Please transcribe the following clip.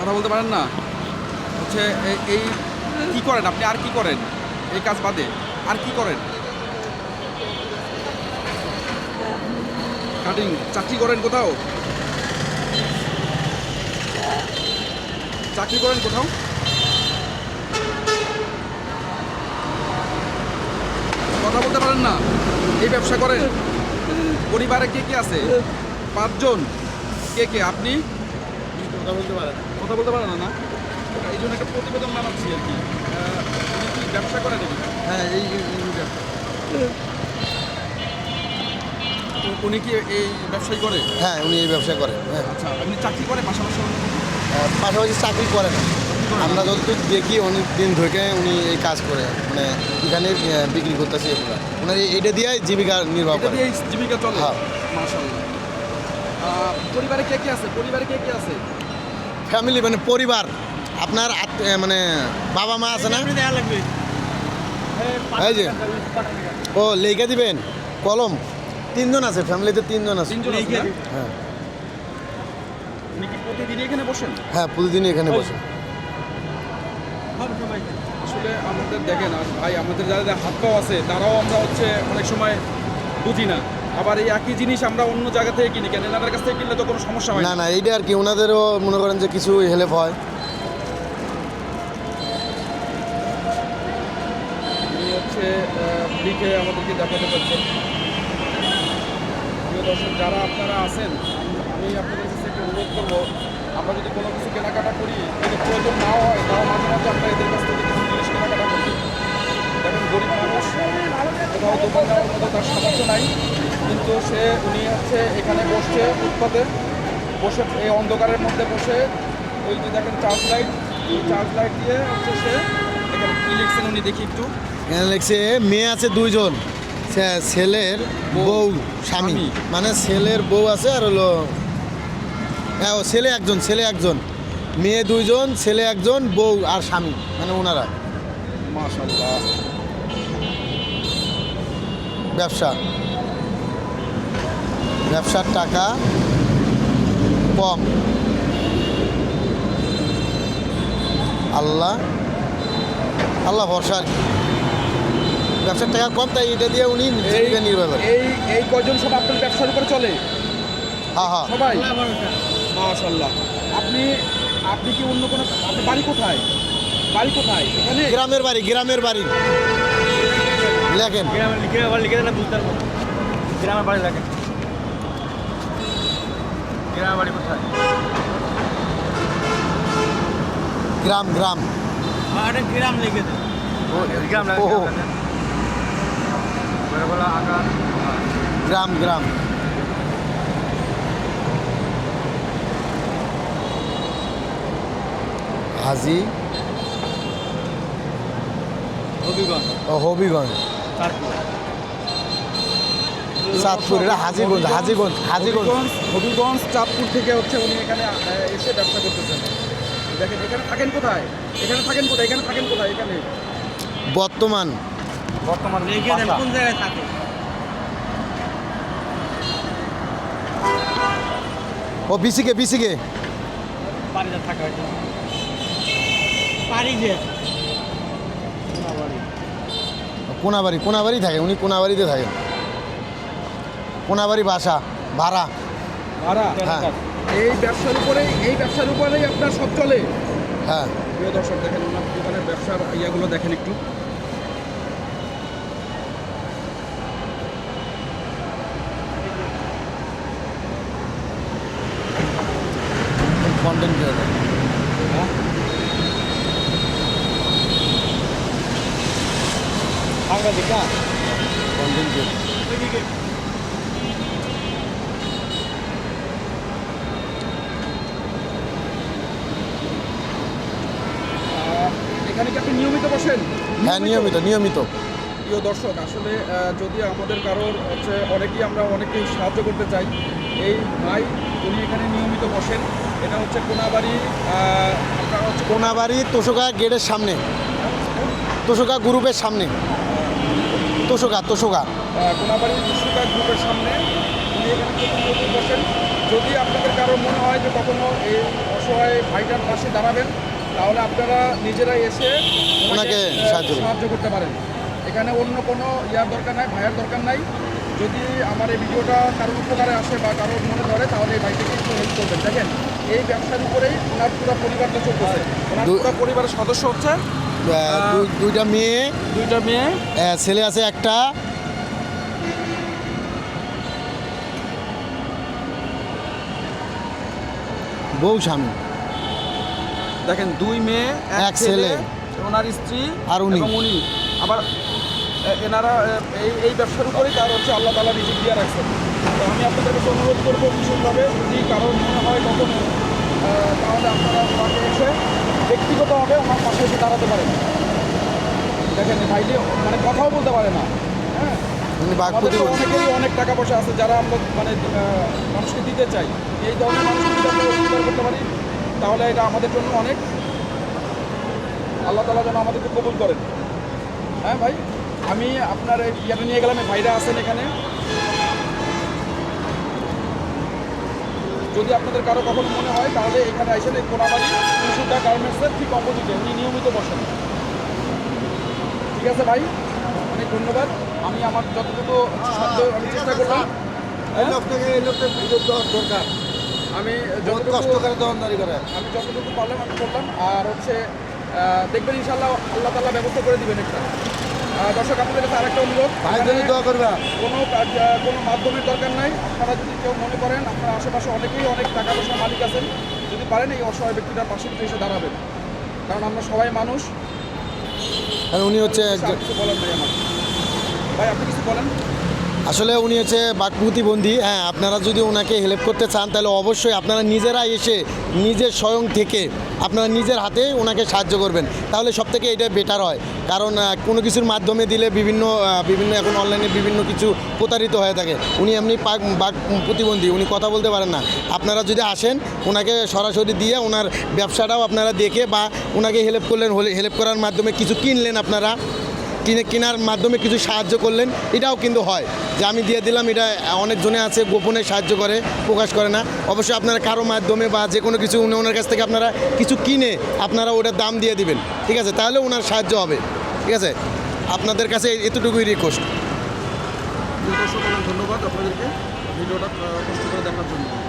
কথা বলতে পারেন না? হচ্ছে এই- কি করেন আপনি? আর কি করেন? এই কাজ বাদে। আর কি করেন? কাটিং, চাকরি করেন কোথাও? চাকরি করেন কোথাও? কথা বলতে পারেন না? এই ব্যবসা করেন? পরিবারে কে কে আছে? পাঁচজন? কে কে? আপনি? কথা বলতে পারে না। কথা বলতে পারেন না না? এই জন্য একটা প্রতিবেদন বানাচ্ছি আর কি। কি ব্যবসা করে নাকি? হ্যাঁ এই ব্যবসা। উনি কি এই ব্যবসায়ী করে? হ্যাঁ উনি এই ব্যবসা করেন হ্যাঁ। আচ্ছা উনি চাকরি করে পাশাপাশি পাশাপাশি চাকরি করে না। আমরা যতটুকু দেখি অনেক দিন ধরে উনি এই কাজ করে মানে এখানে বিক্রি করতেছে এগুলা। ওনার এটা দিয়ে জীবিকা নির্বাহ করে। জীবিকা চলে হ্যাঁ। পরিবারে কে কে আছে? পরিবারে কে কে আছে? ফ্যামিলি মানে পরিবার আপনার আত- মানে বাবা মা আছে না? এই যে ও লেখা দিবেন কলম। তিনজন আছে ফ্যামিলিতে তিনজন আছে। না? হ্যাঁ। উনি এখানে বসেন? হ্যাঁ প্রতিদিন এখানে বসে আসলে আমাদের দেখেন ভাই আমাদের যাদের হাত পাও আছে তারাও আমরা হচ্ছে অনেক সময় বুঝি না। আবার এই একই জিনিস আমরা অন্য জায়গা থেকে কিনি কেন এনাদের কাছ থেকে কিনলে তো কোনো সমস্যা হয় না না? এইটা আর কি ওনাদেরও মনে করেন যে কিছু হেল্প হয়। হচ্ছে লিখে আমাদেরকে দেখাতে পারছেন। প্রিয় দর্শক যারা আপনারা আছেন আমি আপনাদের কাছে একটু অনুরোধ করব আমরা যদি কোনো কিছু কেনাকাটা করি যদি প্রয়োজন নাও হয় তাও মাঝে মাঝে আমরা এদের কাছ থেকে কিছু জিনিস কেনাকাটা করি দেখুন গরিব মানুষ কোথাও দোকান যাওয়ার মতো তার সামর্থ্য নাই। কিন্তু সে উনি হচ্ছে এখানে বসছে ফুটপাতে। বসে এই অন্ধকারের মধ্যে বসে ওই যে দেখেন চার্জ লাইট এই চার্জ লাইট দিয়ে হচ্ছে সে এখানে কী লিখছেন উনি দেখি একটু। এখানে লিখছে মেয়ে আছে দুইজন ছেলের বউ। স্বামী। মানে ছেলের বউ আছে আর হলো হ্যাঁ ও ছেলে একজন ছেলে একজন। মেয়ে দুইজন ছেলে একজন বউ আর স্বামী মানে ওনারা মাশাল্লাহ ব্যবসা। ব্যবসার টাকা কম। আল্লাহ আল্লাহ ভরসা আর কি। ব্যবসার টাকা কম তাই এটা দিয়ে উনি জীবিকা নির্বাহ করে এই এই কয়জন সব আপনার ব্যবসার উপরে চলে? হ্যাঁ হ্যাঁ। সবাই? মাশাল্লাহ আপনি আপনি কি অন্য কোনো আপনার বাড়ি কোথায়? বাড়ি কোথায়? এখানে? গ্রামের বাড়ি গ্রামের বাড়ি। লেখেন। গ্রামের লিখে আবার লিখে দিলে বুঝতে পারব। গ্রামের বাড়ি লাগে গ্রামের বাড়ি কোথায়? গ্রাম গ্রাম। এটা গ্রাম লিখে গ্রাম গ্রাম গ্রাম। হাজি। হবিগঞ্জ। হবিগঞ্জ। তারপর? চাঁদপুর এটা হাজিগঞ্জ হাজিগঞ্জ হাজিগঞ্জ। হবিগঞ্জ চাঁদপুর থেকে হচ্ছে উনি এখানে এসে ব্যবসা করতেছেন। দেখেন এখানে থাকেন কোথায়? এখানে থাকেন কোথায়? এখানে থাকেন কোথায়? এখানে। বর্তমান। বর্তমান কোন জায়গায় থাকে? ও বিসিকে বিসিকে। বাড়িতে থাকা হয়তো বাড়ি যে। কোনাবাড়ি কোনাবাড়ি থাকে উনি কোনাবাড়িতে থাকেন। কোনাবাড়ি বাসা ভাড়া। ভাড়া? হ্যাঁ। এই ব্যবসার উপরে এই ব্যবসার উপরেই আপনার সব চলে? হ্যাঁ। প্রিয় দর্শক দেখেন ওনার দোকানের ব্যবসার ইয়াগুলো দেখেন একটু। কন্টেন্ট সাংবাদিকা কন্টেন্ট আহ, এখানে কি আপনি নিয়মিত বসেন? হ্যাঁ নিয়মিত নিয়মিত। প্রিয় দর্শক আসলে যদি আমাদের কারোর হচ্ছে অনেকেই আমরা অনেকেই সাহায্য করতে চাই এই ভাই উনি এখানে নিয়মিত বসেন। এটা হচ্ছে কোনাবাড়ি আহ, হচ্ছে কোনাবাড়ি তোষকা গেটের সামনে। তোষকা গ্রুপের সামনে। তোষকা তোষকা। কোনাবাড়ি বিশ্বকাপ গ্রুপের সামনে উনি এখানে বসেন। যদি আপনাদের কারও মনে হয় যে কখনো এই অসহায় ভাইটার পাশে দাঁড়াবেন তাহলে আপনারা নিজেরাই এসে ওনাকে সাহায্য করতে পারেন। এখানে অন্য কোনো ইয়ার দরকার নাই ভাইয়ার দরকার নাই। যদি আমার এই ভিডিওটা কারোর উপকারে আসে বা কারোর মনে ধরে তাহলে এই ভাইটাকে একটু হেল্প করবেন। দেখেন এই ব্যবসার উপরেই ওনার পুরো পরিবারটা চলতেছে। ওনার পুরো পরিবারের সদস্য হচ্ছে দুইটা মেয়ে দুইটা মেয়ে। ছেলে আছে একটা। বউ স্বামী। দেখেন দুই মেয়ে এক ছেলে। ওনার স্ত্রী আর উনি। উনি। আবার এনারা এই এই ব্যবসার উপরেই তার হচ্ছে আল্লাহ তালা নিজে দিয়ে রাখছেন। তো আমি আপনাদের কাছে অনুরোধ করব বিশেষভাবে যদি কারোর মনে হয় তখন তাহলে আপনারা ওনাকে এসে ব্যক্তিগতভাবে ওনার পাশে এসে দাঁড়াতে পারেন। দেখেন ভাইলি মানে কথাও বলতে পারে না। হ্যাঁ? তো অনেক টাকা পয়সা আছে যারা আমরা মানে মানুষকে দিতে চাই। এই ধরনের মানুষকে যদি আমরা করতে পারি। তাহলে এটা আমাদের জন্য অনেক আল্লাহ তালা যেন আমাদেরকে কবুল করেন। হ্যাঁ ভাই, আমি আপনার এই ইয়াটা নিয়ে গেলাম, এই ভাইরা আছেন এখানে। যদি আপনাদের কারও কখনো মনে হয়, তাহলে এখানে আসেন এই কোনাবাড়ি সুসুদা গার্মেন্টসের ঠিক অপোজিটে। উনি নিয়মিত বসেন। ঠিক আছে ভাই? অনেক ধন্যবাদ। আমি আমার যতটুকু আমি চেষ্টা করলাম। হ্যাঁ? দরকার। আমি বহুত যতটুকু কষ্ট করে দোকানদারি করে। আমি যতটুকু পারলাম আমি করলাম। আর হচ্ছে দেখবেন ইনশাল্লাহ আল্লাহ তাল্লাহ ব্যবস্থা করে দিবেন একটা। দর্শক আপনাদের কাছে আরেকটা অনুরোধ। ভাই দোয়া করবা। কোনো কোনো মাধ্যমের দরকার নাই। আপনারা যদি কেউ মনে করেন আপনার আশেপাশে অনেকেই অনেক টাকা পয়সার মালিক আছেন। যদি পারেন এই অসহায় ব্যক্তিটার পাশে একটু এসে দাঁড়াবেন। কারণ আমরা সবাই মানুষ। আর উনি হচ্ছে কিছু বলার নেই আমার। ভাই আপনি কিছু বলেন? আসলে উনি হচ্ছে বাক প্রতিবন্ধী হ্যাঁ আপনারা যদি ওনাকে হেল্প করতে চান, তাহলে অবশ্যই আপনারা নিজেরা এসে নিজের স্বয়ং থেকে আপনারা নিজের হাতে ওনাকে সাহায্য করবেন। তাহলে সব থেকে এটা বেটার হয়। কারণ কোনো কিছুর মাধ্যমে দিলে বিভিন্ন বিভিন্ন এখন অনলাইনে বিভিন্ন কিছু প্রতারিত হয়ে থাকে। উনি এমনি পাক, বাক প্রতিবন্ধী উনি কথা বলতে পারেন না। আপনারা যদি আসেন, ওনাকে সরাসরি দিয়ে ওনার ব্যবসাটাও আপনারা দেখে বা ওনাকে হেল্প করলেন হেল্প করার মাধ্যমে কিছু কিনলেন আপনারা কিনে কেনার মাধ্যমে কিছু সাহায্য করলেন, এটাও কিন্তু হয়। যে আমি দিয়ে দিলাম, এটা অনেকজনে আছে, গোপনে সাহায্য করে, প্রকাশ করে না। অবশ্যই আপনারা কারও মাধ্যমে বা যে কোনো কিছু ওনার কাছ থেকে আপনারা কিছু কিনে, আপনারা ওটার দাম দিয়ে দিবেন। ঠিক আছে? তাহলে ওনার সাহায্য হবে। ঠিক আছে? আপনাদের কাছে এতটুকুই রিকোয়েস্ট ধন্যবাদ আপনাদেরকে। ভিডিওটা করে দেখার জন্য।